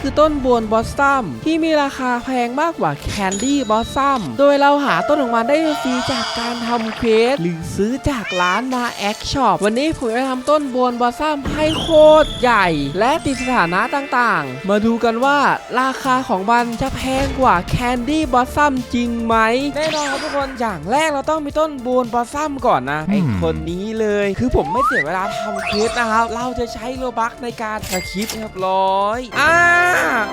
คือต้นบวนบอสซัมที่มีราคาแพงมากกว่าแคนดี้บอสซัมโดยเราหาต้นของมันได้ฟรีจากการทำเควสหรือซื้อจากร้านมาแอคช็อปวันนี้ผมจะทำต้นบวนบอสซัมให้โคตรใหญ่ และติดสถานะต่างๆ มาดูกันว่าราคาของมันจะแพงกว่าแคนดี้บอสซัมจริงไหมแน่นอนครับทุกคนอย่างแรกเราต้องมีต้นบวนบอสซัมก่อนนะไอคนนี้เลยคือผมไม่เสียเวลาทำเควสนะครับเราจะใช้โลบักในการสคริปต์เรียบร้อยอ่า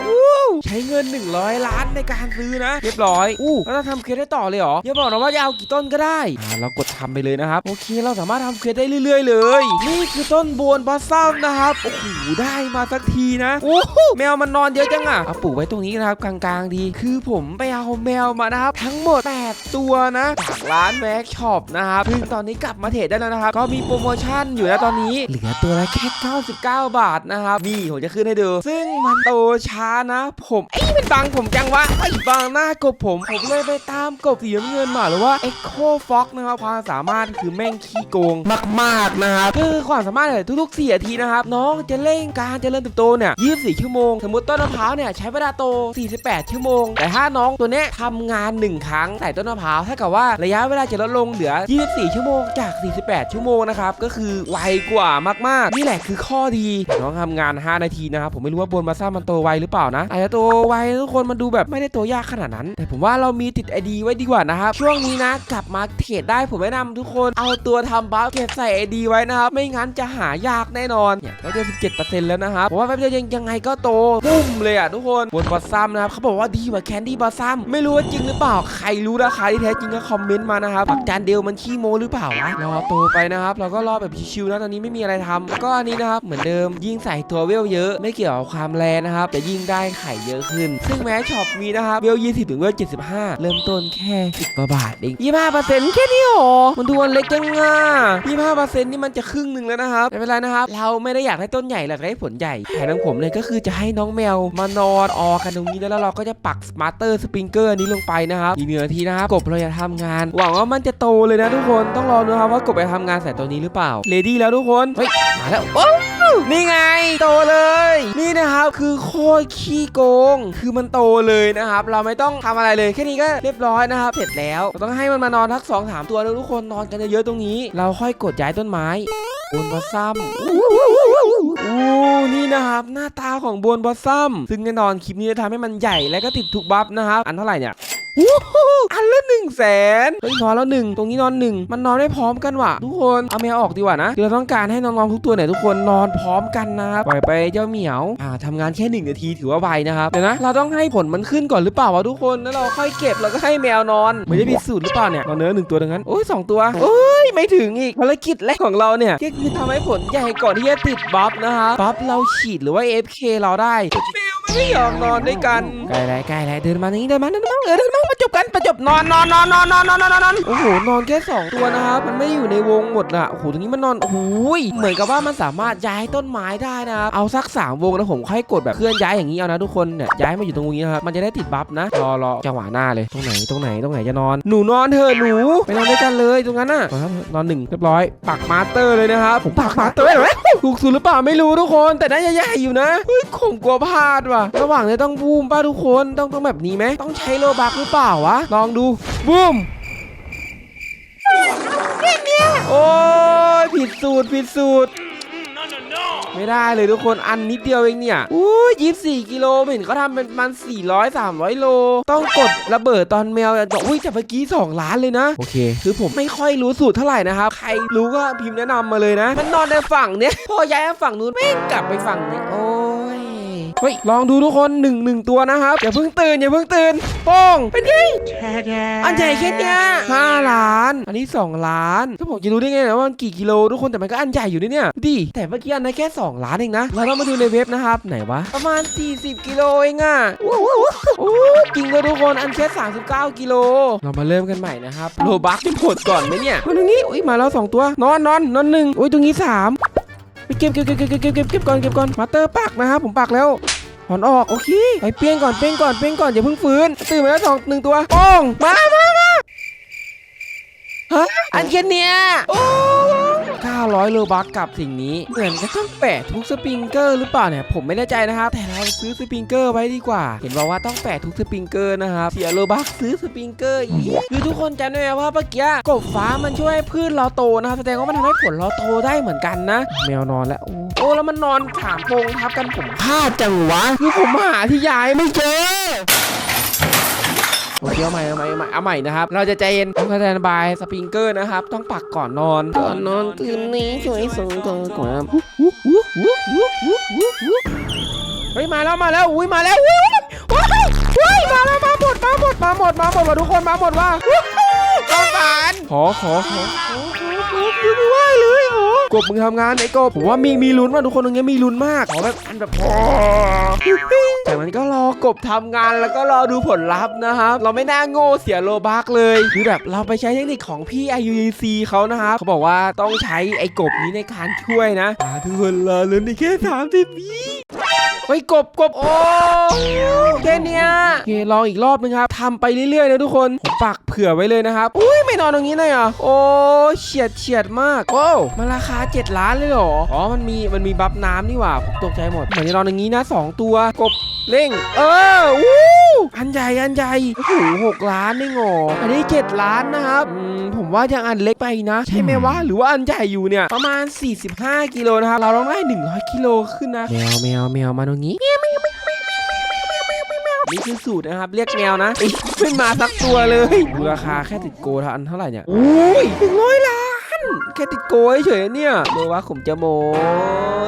อู้ ใช้เงิน 100 ล้านในการซื้อนะ เรียบร้อย อู้แล้วเราทำเควสได้ต่อเลยเหรออย่าบอกนะว่าจะเอากี่ต้นก็ได้อ่าเรากดทำไปเลยนะครับ โอเค เราสามารถทำเควสได้เรื่อย ๆ เลย นี่คือต้นบวนบอสซัมนะครับ โอ้โห ได้มาสักทีนะ โอ้โหแมวมันนอนเยอะจังอะเอาปลูกไว้ตรงนี้นะครับกลางๆดี คือผมไปเอาแมวมานะครับ ทั้งหมด 8 ตัวนะจากร้านแม็กช็อปนะครับซึ่งตอนนี้กลับมาเทรดได้แล้วนะครับ ก็มีโปรโมชั่นอยู่นะตอนนี้ เหลือตัวละแค่99 บาทนะครับ นี่ผมจะขึ้นให้ดู ซึ่งมันโตช้านะผมเอ้ยมันบังผมจังวะไอ้ยบังหน้ากบผม ผมเลยไปตามกบสีน้ำเงินมาหรือว่า Echo Fox นะครับความสามารถคือแม่งขี้โกงมากๆนะครับคือความสามารถเนี่ยทุกๆ4นาทีนะครับน้องจะเร่งการเจริญเติบโตเนี่ย24 ชั่วโมง สมมติต้นมะพร้าวเนี่ยใช้เวลาโต 48 ชั่วโมง แต่ถ้าน้องตัวเนี้ยทำงาน 1 ครั้งใส่ต้นมะพร้าวเท่ากับว่าระยะเวลาจะลดลงเหลือ 24 ชั่วโมงจาก 48 ชั่วโมงนะครับก็คือไวกว่ามากๆ นี่แหละคือข้อดีน้องทำงาน 5 นาทีนะครับผมไม่รู้ว่าบนมาซ่ามันโตไวหรือเปล่านะอาจจะโตไวทุกคนมันดูแบบไม่ได้โตยากขนาดนั้น แต่ผมว่าเรามีติดไอดีไว้ดีกว่านะครับ ช่วงนี้นะกลับมาเทรดได้ผมแนะนำทุกคนเอาตัวทำบัฟเก็บใส่ไอดีไว้นะครับ ไม่งั้นจะหายากแน่นอนเนี่ยก็เดือน17%แล้วนะครับผมว่าแป๊บเดียวยังยังไงก็โตปุ้มเลยอะทุกคนบนบอสซัมนะครับเขาบอกว่าดีกว่าแคนดี้บอสซัมไม่รู้ว่าจริงหรือเปล่าใครรู้ราคาที่แท้จริงก็คอมเมนต์มานะครับปักจานเดียวมันขี้โมหรือเปล่าวะรอโตไปนะครับเราก็รอแบบชิวๆนะตอนนี้ไม่มีอะไรทำแล้วก็อันนี้นะครับเหมือนเดิมยิ่งใส่ตัวเวลเยอะ ไม่เกี่ยวกับความแรงนะครับแต่ยิ่งได้ไข่เยอะขึ้น ซึ่งแม้ช็อปมีนะครับเวล20 ถึงเวล75 เริ่มต้นแค่ 10กว่าบาทเอง25%แค่นี้หรอมันดูอันเล็กจังอะ25%นี่มันจะครึ่งหนึ่งแล้วนะครับไม่เป็นไรนะครับ เราไม่ได้อยากได้ต้นใหญ่เราอยากได้ผลใหญ่แผนของผมเลยก็คือจะให้น้องแมวมานอนออกันตรงนี้แล้วเราก็จะปักสมาร์เตอร์สปริงเกอร์นี้ลงไปนะครับอีกหนึ่งนาทีนะครับกบเราจะทำงาน หวังว่ามันจะโตเลยนะทุกคนต้องรอดูครับว่ากบจะทำงานใส่ตัวนี้หรือเปล่าเลดี้แล้วทุกคนเฮ้ยมาแล้วโอ้ นี่ไงโตเลย นี่นะครับคือโคตรขี้โกง คือมันโตเลยนะครับ เราไม่ต้องทำอะไรเลยแค่นี้ก็เรียบร้อยนะครับเสร็จแล้วเราต้องให้มันมานอนทักสองสามตัวนะทุกคนนอนกันเยอะๆตรงนี้ เราค่อยกดย้ายต้นไม้บนบอสซัมอู้นี่นะครับ หน้าตาของบนบอสซัมซึ่งแน่นอนคลิปนี้จะทำให้มันใหญ่และก็ติดทุกบัฟนะครับอันเท่าไหร่เนี่ย อันละหนึ่งแสนเฮ้ยนอนแล้วหนึ่งตรงนี้นอนหนึ่งมันนอนได้พร้อมกันว่ะ ทุกคนเอาแมวออกดีกว่านะเราต้องการให้น้องๆทุกตัวเนี่ยทุกคนนอนพร้อมกันนะครับปล่อยไปเจ้าเหมียวอ่าทำงานแค่หนึ่งนาทีถือว่าไวนะครับเดี๋ยวนะเราต้องให้ผลมันขึ้นก่อนหรือเปล่าวะทุกคนแล้วเราค่อยเก็บแล้วก็ให้แมวนอนเหมือนจะผิดสูตรหรือเปล่าเนี่ยนอนเนื้อหนึ่งตัวดังนั้นโอ้ยสองตัวโอ้ยไม่ถึงอีกภารกิจแรกของเราเนี่ยก็คือทำให้ผลใหญ่ก่อนที่จะติดบัฟนะคะบัฟเราฉีดหรือว่า FK เราได้ไม่ยอมนอนด้วยกันใกล้แล้ใกล้แล้เดินมานี้เดินมาเดินมาเออเดินมามาะจบกันประจบนอนนอนนอนนอนนอนนอนนอนโอ้โหนอนแค่สองตัวนะครับมันไม่อยู่ในวงหมดละโอ้โหตรงนี้มันนอนโอ้ยเหมือนกับว่ามันสามารถย้ายต้นไม้ได้นะเอาสักสามวงแล้วผมค่อยกดแบบเคลื่อนย้ายอย่างนี้เอานะทุกคนเนี่ยย้ายมาอยู่ตรงนี้นะครับมันจะได้ติดบัฟนะรอรอจังหวะหน้าเลยตรงไหนตรงไหนตรงไหนจะนอนหนูนอนเธอหนูไปนอนด้วยกันเลยตรงนั้นน่ะครับนนอนหนึ่งเรียบร้อย ปักมาสเตอร์เลยนะครับผมปักมาสเตอร์เลยถูกสุดหรือเปล่าไม่รู้ทุกคน แต่น่าจะใหญ่อยู่นะเฮ้ยผมกลัวพลาดว่ะ ระหว่างนี้ต้องบูมป้าทุกคนต้องต้องแบบนี้ไหมต้องใช้โลบักหรือเปล่าวะลองดูบูมโอ้ยผิดสูตรผิดสูตร ไม่ได้เลยทุกคนอันนิดเดียวเองเนี่ยอู้ยี่สี่กิโลเห็นเขาทำเป็นมัน400 300โล ต้องกดระเบิดตอนแมวจะอุ้ยแต่เมื่อกี้2ล้านเลยนะโอเค คือผมไม่ค่อยรู้สูตรเท่าไหร่นะครับใครรู้ก็พิมพ์แนะนำมาเลยนะ มันนอนในฝั่งเนี้ยพอย้ายฝั่งนู้นไม่กลับไปฝั่งนี้โอ้ ฮ้ยลองดูทุกคนหนึ่งหนึ่งตัวนะครับอย่าเพิ่งตื่นอย่าเพิ่งตื่นป้องเป็นไงอันใหญ่แค่เนี้ยห้าล้าน อันนี้ 2 ล้านก็ผมจะรู้ได้ไงนะว่ามันกี่กิโลทุกคนแต่มันก็อันใหญ่อยู่นี่เนี่ยดีแต่เมื่อกี้อันนั้นแค่ 2 ล้านเองนะแล้วเรามาดูในเว็บนะครับไหนวะประมาณ 40 กิโลเองอะโอ้โหจริงเลยทุกคนอันแค่39 กิโล เรามาเริ่มกันใหม่นะครับโลบักที่ผดก่อนไหมเนี่ยมาตรงนี้อุ้ยมาแล้ว2ตัวนอนนอนนอนหนึ่งอุ้ยตรงนี้3เก็บเก็บเก็บเก็บเก็บเก็บก่อนเก็บก่อนมาเตอร์ปักนะครับผมปักแล้ว ถอนออก โอเคไปเปี้ยงก่อนเปี้ยงก่อนเปี้ยงก่อนอย่าเพิ่งฟื้น ตื่นมาแล้วสองหนึ่งตัวป้องมามามาฮะอันเค่เนี้ยโอ้ 500โลบัคกับสิ่งนี้เหมือนจะต้องแปะทุกสปริงเกอร์หรือเปล่าเนี่ยผมไม่แน่ใจนะครับ แต่เราซื้อสปริงเกอร์ไว้ดีกว่า เห็นบอกว่าต้องแปะทุกสปริงเกอร์นะครับเสียโลบัคซื้อสปริงเกอร์อีกคือทุกคนจำได้ไหมว่าเมื่อกี้กบฟ้ามันช่วยให้พืชเราโตนะครับแสดงว่ามันทำให้ผลเราโตได้เหมือนกันนะ แมวนอนแล้วโอ้โอแล้วมันนอนถามโปงทับกันผมพลาดจังวะคือผมหาที่ย้ายไม่เจอ อเคเอาใหม่เอาใหม่เอาใหม่เอาใหม่นะครับ เราจะใจเย็นต้องสแตนบายสปริงเกอร์นะครับ ต้องปักก่อนนอน ก่อนนอนคืนนี้ช่วยส่งตัวก่อนเฮ้ยมาแล้วมาแล้วอุ้ยมาแล้วอุ้ยอุ้ยอุ้ยมาแล้วมาหมดมาหมดมาหมดมาหมดมาทุกคนมาหมดว่าต้องการขอขอขอขอขอขอยืนไม่ไหวเลยโอ้ กบมึงทำงานไอ้กบผมว่ามีมีลุ้นว่ะทุกคนตรงนี้มีลุ้นมากขอแบบอันแบบพอจากนั้นก็รอกบทำงานแล้วก็รอดูผลลัพธ์นะครับ เราไม่น่าโง่เสียโลบักเลยคือแบบเราไปใช้เทคนิคของพี่ IUC เขานะครับเขาบอกว่าต้องใช้ไอ้กบนี้ในการช่วยนะอ่าทุกคนรอลุ้นอีกแค่สามสิบวิ เฮ้ยกบกบโอ้แค่เนี้ยโอเคลองอีกรอบนึงครับทำไปเรื่อยๆนะทุกคนผมปักเผื่อไว้เลยนะครับอุ้ยไม่นอนตรงนี้เลยเหรอะโอ้เฉียดเฉียดมากโอ้มันราคา 7 ล้านเลยเหรออ๋อมันมีมันมีบัฟน้ำนี่หว่าผมตกใจหมดเหมือนจะนอนอย่างนี้นะสองตัวกบเร่ง เออวู้อันใหญ่อันใหญ่โอ้โหหกล้านนี่งออันนี้เจ็ดล้านนะครับอืมผมว่ายังอันเล็กไปนะ ใช่ไหมวะหรือว่าอันใหญ่อยู่เนี่ยประมาณ 45 กิโลนะครับเราต้องได้100กิโลขึ้นนะแมวแมวแมวมาตรงนี้นี่คือสูตรนะครับ เรียกแมวนะเอ้ยไม่มาสักตัวเลยราคาแค่ติดโกเท่าอันเท่าไหร่เนี่ยโอ้ยหนึ่งร้อยล้านแค่ติดโกเฉยเนี่ยเดี๋ยวว่าผมจะโม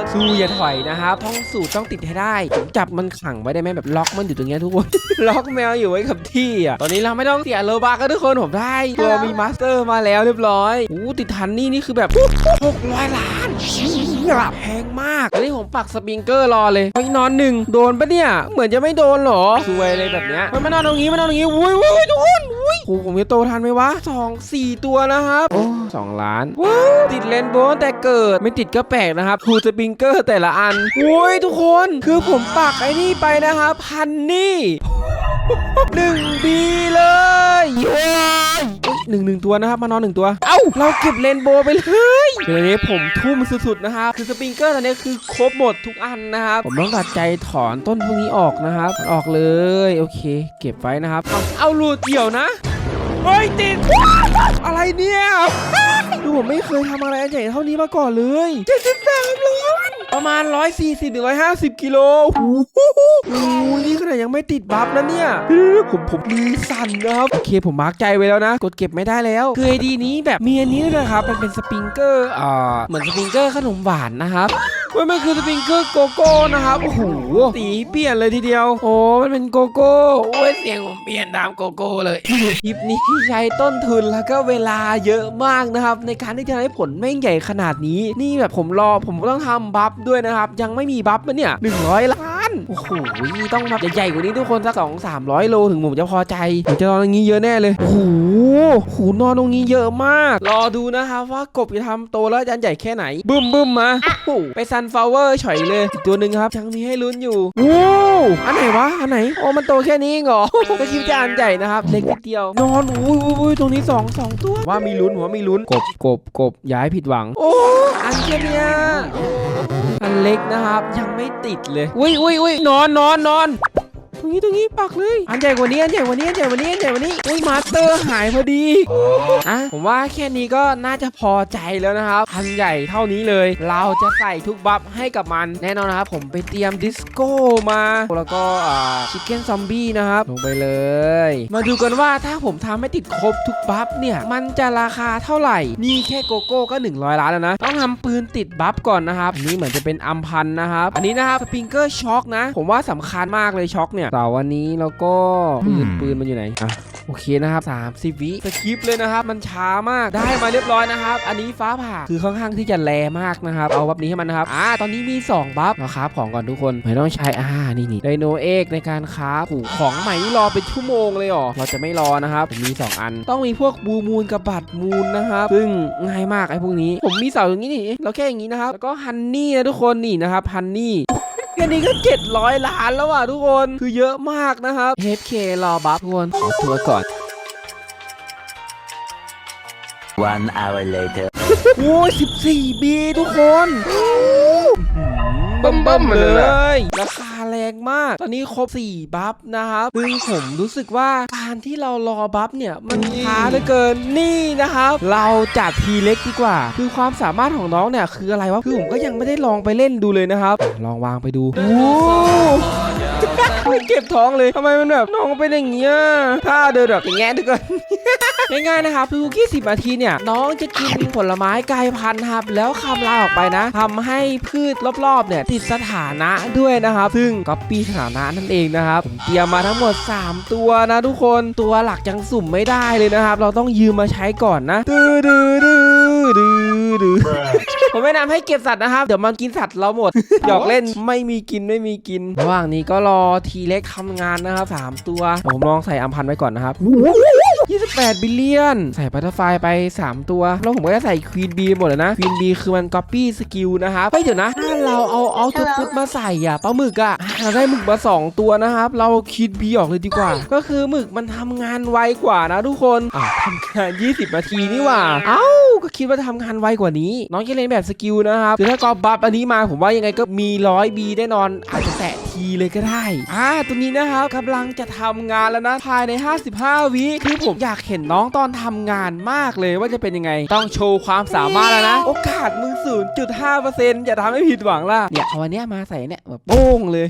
ดสู้อย่าถอยนะครับท่องสูตรต้องติดให้ได้ผมจับมันขังไว้ได้ไหมแบบล็อกมันอยู่ตรงเนี้ยทุกคน ล็อกแมวอยู่ไว้กับที่อะตอนนี้เราไม่ต้องเสียโลบากันทุกคนผมได้ตัวมีมาสเตอร์มาแล้วเรียบร้อยโอ้ติดทันนี่นี่คือแบบหกร้อยล้าน เชี่ยแพงมากตอนนี้ผมปักสปริงเกอร์รอเลยไปนอนหนึ่งโดนปะเนี่ย เหมือนจะไม่โดนเหรอซวยเลยแบบเนี้ยมันมานอนตรงนี้มานอนตรงนี้อุ้ยอุ้ยทุกคนอุ้ยโอ้โหผมจะโตทันไหมวะสองสี่ตัวนะครับโอ้สองล้านว้าวติดเลนโบว์แต่เกิดไม่ติดก็แปลกนะครับทูสปริงเกอร์แต่ละอันโอ้ยทุกคนคือผมปักไอ้นี่ไปนะครับพันนี่หนึ่งบีเลยโอ้ย หนึ่งหนึ่งตัวนะครับมานอนหนึ่งตัว เอ้า เราเก็บเลนโบว์ไปเลยเดี๋ยวนี้ผมทุ่มสุดๆนะครับคือสปริงเกอร์ตอนนี้คือครบหมดทุกอันนะครับผมต้องตัดใจถอนต้นพวกนี้ออกนะครับถอนออกเลยโอเค เก็บไว้นะครับ เอาเอาหลุดเดี่ยวนะเฮ้ยติดอะไรเนี่ยดูผมไม่เคยทำอะไรอันใหญ่เท่านี้มาก่อนเลย73ล้าน ประมาณ 140ถึง150 กิโลโอ้โหโอ้โหนี่ขนาดยังไม่ติดบัฟนะเนี่ยผมผมมือสั่นนะครับโอเคผมมาร์กใจไว้แล้วนะ กดเก็บไม่ได้แล้ว คือไอดีนี้แบบมีอันนี้ด้วยนะครับ มันเป็นสปริงเกอร์อ่าเหมือนสปริงเกอร์ขนมหวานนะครับ เว้ยมันคือสปริงเกอร์โกโก้นะครับโอ้โหสีเปลี่ยนเลยทีเดียว โอ้มันเป็นโกโก้โอ้ยเสียงผมเปลี่ยนตามโกโก้เลยคลิปนี้ใช้ต้นทุนแล้วก็เวลาเยอะมากนะครับ ในการที่จะให้ผลแม่งใหญ่ขนาดนี้ นี่แบบผมรอผมต้องทำบัฟด้วยนะครับ ยังไม่มีบัฟมันเนี่ย100ล้าน โอ้โหต้องแบบใหญ่ๆกว่านี้ทุกคนสักสองสามร้อยโลถึงผมจะพอใจผมจะนอนตรงนี้เยอะแน่เลยโอ้โหโอ้โหนอนตรงนี้เยอะมาก รอดูนะครับว่ากบจะทำโตแล้วจะอันใหญ่แค่ไหนบึ้มบึ้มมาโอ้โหไปซันฟลาวเวอร์เฉยเลยอีกตัวหนึ่งครับยังมีให้ลุ้นอยู่โอ้อันไหนวะอันไหนโอ้มันโตแค่นี้เองเหรอก็คิดว่าจะอันใหญ่นะครับเล็กนิดเดียวนอนอุ้ยอุ้ยอุ้ยตรงนี้สองสองตัวว่ามีลุ้นหัวมีลุ้นกบกบกบย้ายผิดหวัง โอ้อันแค่เนี้ยอันเล็กนะครับยังไม่ติดเลยอุ้ยอุ้ยอุ้ยนอนนอนนอน ตรงนี้ตรงนี้ปักเลย อันใหญ่กว่านี้อันใหญ่กว่านี้อันใหญ่กว่านี้อันใหญ่กว่านี้อุ้ยมาสเตอร์หายพอดีอะผมว่าแค่นี้ก็น่าจะพอใจแล้วนะครับอันใหญ่เท่านี้เลย เราจะใส่ทุกบัฟให้กับมันแน่นอนนะครับผมไปเตรียมดิสโก้มาแล้วก็อ่าชิคเก้นซอมบี้นะครับลงไปเลย มาดูกันว่าถ้าผมทำให้ติดครบทุกบัฟเนี่ยมันจะราคาเท่าไหร่ นี่แค่โกโก้ก็ 100 ล้านแล้วนะ ต้องทำปืนติดบัฟก่อนนะครับอันนี้เหมือนจะเป็นอัมพันธ์นะครับ อันนี้นะครับสปริงเกอร์ช็อคนะ ผมว่าสำคัญมากเลยช็อคเนี่ยแต่วันนี้แล้วก็ปืนปืนมันอยู่ไหนอะโอเคนะครับ 30 วิสคริปต์เลยนะครับ มันช้ามากได้มาเรียบร้อยนะครับ อันนี้ฟ้าผ่าคือค่อนข้างที่จะแรงมากนะครับ เอาบัฟนี้ให้มันนะครับ อ่า ตอนนี้มี 2 บัฟนะครับของก่อนทุกคน ไม่ต้องใช้ อ่า นี่นี่ไดโนเอกในการค้าผูของใหม่นี่รอเป็นชั่วโมงเลยเหรอเราจะไม่รอนะครับผมมี 2 อัน ต้องมีพวกบูมูลกับบัตรมูลนะครับ ซึ่งง่ายมากไอ้พวกนี้ ผมมีเสาอย่างนี้นี่ เราแค่อย่างนี้นะครับ แล้วก็ฮันนี่นะทุกคนนี่นะครับ ฮันนี่ แค่นี้ก็ 700 ล้านแล้วอะทุกคนคือเยอะมากนะครับ HK รอบัฟทุกคนขอตัวก่อน One hour later. โอ้ย14บีทุกคนเบิ่มๆมเลย ราคาแรงมาก ตอนนี้ครบ 4 บัฟนะครับซึ่งผมรู้สึกว่าการที่เรารอบัฟเนี่ย มันช้าเหลือเกินนี่นะครับ เราจัดทีเล็กดีกว่า คือความสามารถของน้องเนี่ย คืออะไรวะคือผมก็ยังไม่ได้ลองไปเล่นดูเลยนะครับ ลองวางไปดูโอ้ เก็บท้องเลยทำไมมันแบบน้องเป็นอย่างเงี้ยถ้าเดินแบบอย่างเงี้ยทุกคนง่ายๆนะครับทุกๆ20นาทีเนี่ย น้องจะกินผลไม้กลายพันธุ์ครับ แล้วคำลาออกไปนะทำให้พืชรอบๆเนี่ยติดสถานะด้วยนะครับ ซึ่งก๊อปปี้สถานะนั่นเองนะครับผมเตรียมมาทั้งหมด 3 ตัวนะทุกคนตัวหลักยังสุ่มไม่ได้เลยนะครับ เราต้องยืมมาใช้ก่อนนะดื้อดื้อดื้อดื้อ ดื้อผมไม่นำให้เก็บสัตว์นะครับ เดี๋ยวมันกินสัตว์เราหมด หยอกเล่นไม่มีกินไม่มีกิน ระหว่างนี้ก็รอทีเล็กทำงานนะครับ3ตัวผมลองใส่อัมพันธ์ไว้ก่อนนะครับ28 บิลเลียน ใส่บัตเตอร์ไฟไป 3 ตัว แล้วผมก็จะใส่ควีนบีหมดเลยนะควีนบีคือมันก๊อปปี้สกิลนะครับเฮ้ยเดี๋ยวนะ ถ้าเราเอาเอาตัวปุ๊บมาใส่อะปลาหมึกอะเราได้หมึกมา 2 ตัวนะครับ เราคิดบีออกเลยดีกว่า ก็คือหมึกมันทำงานไวกว่านะทุกคนอะทำงาน 20 นาทีนี่หว่า เอ้า ก็คิดว่าทำงานไวกว่านี้ น้องจะเล่นแบบสกิลนะครับคือถ้ากอบัฟอันนี้มาผมว่ายังไงก็มีร้อยบีแน่นอนอาจจะแตะ ทีเลยก็ได้ อ่าตัวนี้นะครับกำลังจะทำงานแล้วนะภายใน 55 วิคือผมอยากเห็นน้องตอนทำงานมากเลยว่าจะเป็นยังไง ต้องโชว์ความสามารถแล้วนะ โอกาสมึง0.5%อย่าทำให้ผิดหวังล่ะเนี่ยเอาอันนี้มาใส่เนี่ยแบบโป้งเลย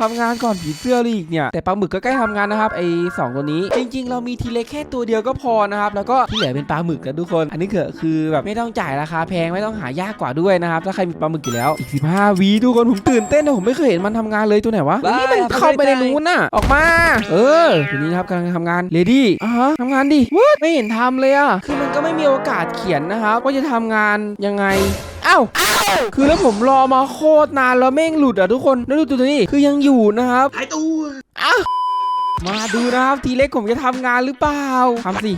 ทำงานก่อนผีเสื้อเลยอีกเนี่ยแต่ปลาหมึกก็ใกล้ทำงานนะครับไอ้สองตัวนี้ จริง ๆ เรามีทีเล็กแค่ตัวเดียวก็พอนะครับแล้วก็ที่เหลือเป็นปลาหมึกกันทุกคน อันนี้คือคือแบบไม่ต้องจ่ายราคาแพงไม่ต้องหายากกว่าด้วยนะครับถ้าใครมีปลาหมึกอยู่แล้วอีก 15วีทุกคนผมตื่นเต้นนะผมไม่เคยเห็นมันทำงานเลยตัวไหนวะบ้านี่มันเข้าไปในนู้นน่ะ ออกมา เออทีนี้นะครับกำลังทำงานเลดี้อะฮะทำงานดิวไม่เห็นทำเลยอะคือมันก็ไม่มีโอกาสเขียนนะครับว่าจะทำงานยังไงอ้าวคือแล้วผมรอมาโคตรนานแล้วแม่งหลุดอะทุกคนแล้วดูตัวนี้คือยังอยู่นะครับหายตัวอ้าว มาดูนะครับทีเล็กผมจะทำงานหรือเปล่าทำสิ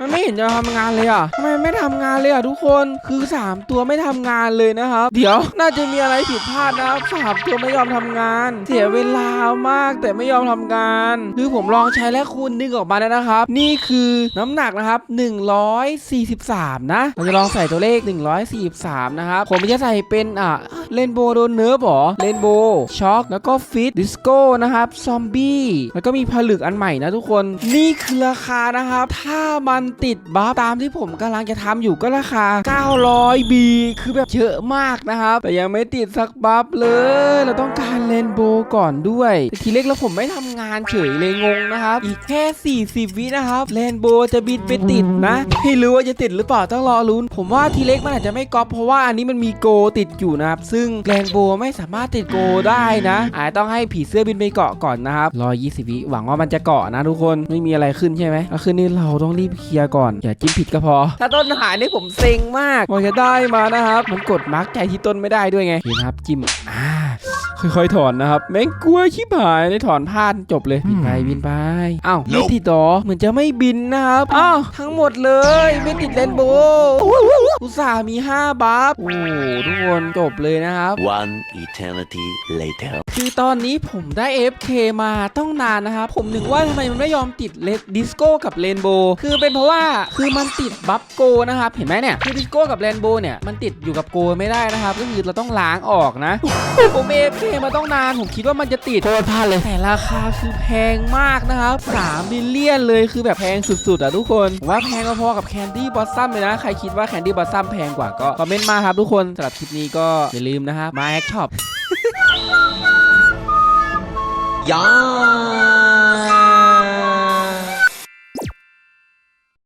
มันไม่เห็นจะทำงานเลยอะทำไมไม่ทำงานเลยอะทุกคนคือ 3 ตัวไม่ทำงานเลยนะครับ เดี๋ยวน่าจะมีอะไรผิดพลาดนะครับสามตัวไม่ยอมทำงาน เสียเวลามากแต่ไม่ยอมทำงาน คือผมลองใช้แล้วคูณดึงออกมาแล้วนะครับ นี่คือน้ำหนักนะครับ 143 นะเราจะลองใส่ตัวเลข 143 นะครับ ผมจะใส่เป็นอะเลนโบโดนเนิร์ฟหรอเลนโบช็อคแล้วก็ฟิตดิสโก้นะครับซอมบี้แล้วก็มีผลึกอันใหม่นะทุกคน นี่คือราคานะครับ ถ้ามันติดบัฟตามที่ผมกำลังจะทำอยู่ก็ราคา 900บีคือแบบเยอะมากนะครับ แต่ยังไม่ติดสักบัฟเลย เราต้องการเลนโบก่อนด้วยทีเล็กแล้วผมไม่ทำงานเฉยเลยงงนะครับ อีกแค่ 40 วินะครับเลนโบจะบินไปติดนะไม่รู้ว่าจะติดหรือเปล่าต้องรอลุ้น ผมว่าทีเล็กมันอาจจะไม่ก๊อปเพราะว่าอันนี้มันมีโกติดอยู่นะครับ ซึ่งแกรนโบไม่สามารถติดโกได้นะอาจต้องให้ผีเสื้อบินไปเกาะก่อนนะครับรอ20 วิหวังว่ามันจะเกาะนะทุกคนไม่มีอะไรขึ้นใช่ไหมถ้าขึ้นนี่เราต้องรีบเคลียร์ก่อนอย่าจิ้มผิดก็พอ ถ้าต้นหายนี่ผมเซ็งมากพอจะได้มานะครับ มันกดมาร์กใจที่ต้นไม่ได้ด้วยไงเห็นครับจิ้มอ่า ค่อยๆถอนนะครับแม่งกลัวชิบหายเลยถอนพลาดจบเลยบินไปบินไปอ้าวไม่ติดต่อเหมือนจะไม่บินนะครับอ้าวทั้งหมดเลยไม่ติดเลนโบว์อุตส่าห์มี 5 บัฟโอ้โหทุกคนจบเลยนะครับ One eternity later. คือตอนนี้ผมได้ FK มาต้องนานนะครับ ผมนึกว่าทำไมมันไม่ยอมติดเลดดิสโก้กับเรนโบว์คือเป็นเพราะว่าคือมันติดบัฟโกนะครับ เห็นไหมเนี่ย คือดิสโก้กับเรนโบว์เนี่ย มันติดอยู่กับโกไม่ได้นะครับ ก็คือเราต้องล้างออกนะผม FK มาต้องนาน ผมคิดว่ามันจะติดโคตรพลาดเลยแต่ราคาคือแพงมากนะครับ3บิลเลียนเลยคือแบบแพงสุดๆอะทุกคนผมว่าแพงพอๆกับแคนดี้บอสซัมเลยนะ ใครคิดว่าแคนดี้บอสซัมแพงกว่าก็คอมเมนต์มาครับทุกคนสำหรับคลิปนี้ก็อย่าลืมนะครับมาแอคช็อปยา